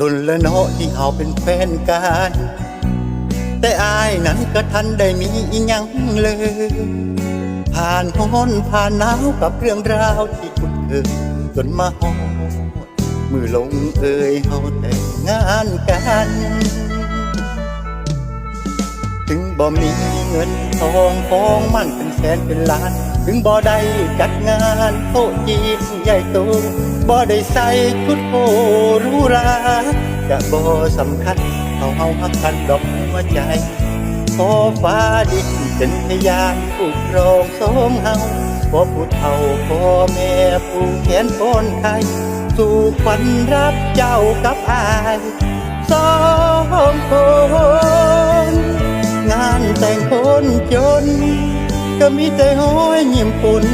ดนละเนาะที่เขาเป็นแฟนกัน แต่อายนั้นก็ทันได้มีอิหยังเลย ผ่านฮ้อนผ่านหนาวกับเรื่องราวที่คุ้นเคยจนมาฮอดมือลงเอ่ยเฮาแต่งงานกัน ถึงบ่มีเงินทองของมั่นเป็นแสนเป็นล้าน ถึงบ่ได้จัดงานโต๊ะจีนใหญ่โต บ่ได้ใส่ชุดโหรูราก็บ่สำคัญเท่าเฮาฮักกันดอกหัวใจขอฟ้าดินเป็นพยานผู้ครองสองเฮาขอผู้เฒ่าพ่อแม่ผู้แขนปนไทยสู่ขวัญรับเจ้ากับอายสองคนงานแต่งคนจน ก็มีแต่ห้อยยิ้มปุ่น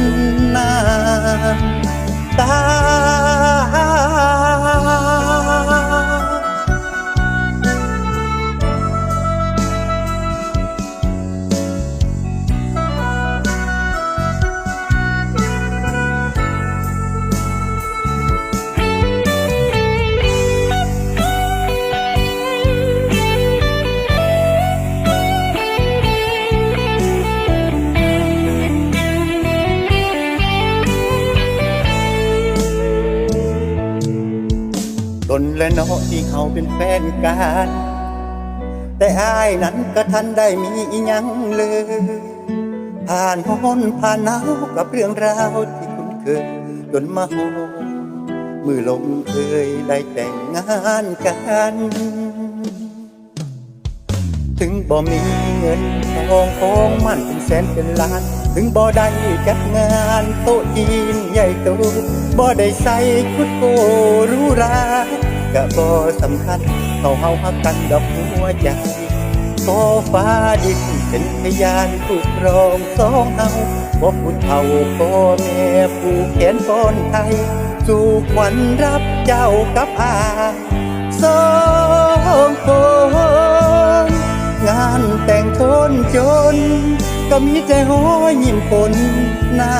และเนาะที่เขาเป็นแฟนกัน แต่อายนั้นก็ทันได้มีอิหยังเลย ผ่านฮ้อนผ่านหนาวกับเรื่องราวที่คุ้นเคยจนมาโฮมือลงเคยได้แต่งงานกัน ถึงบ่มีเงินทองของมันเป็นแสนเป็นล้าน ถึงบ่ได้จัดงานโต๊ะจีนใหญ่โตบ่ได้ใส่ชุดโกรูหรา ก็บ่สำคัญเท่าเฮาฮักกันดอกหัวใจขอฟ้าดินเป็นพยานผู้ครองสองเฮาบ่ผู้เฒ่าพ่อแม่ผู้แขนป้อนไทย สู่ขวัญรับเจ้ากับอาสองคนงานแต่งคนจน ก็มีใจห้อยยิ้มปนน้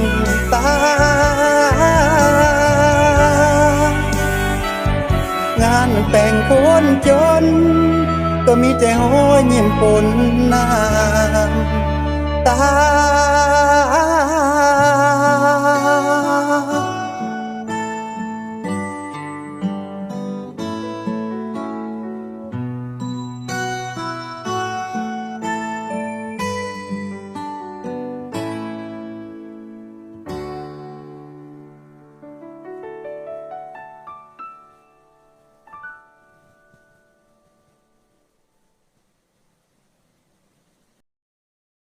ำตา งานแต่งคนจน ก็มีใจห้อยยิ้มปนน้ำตา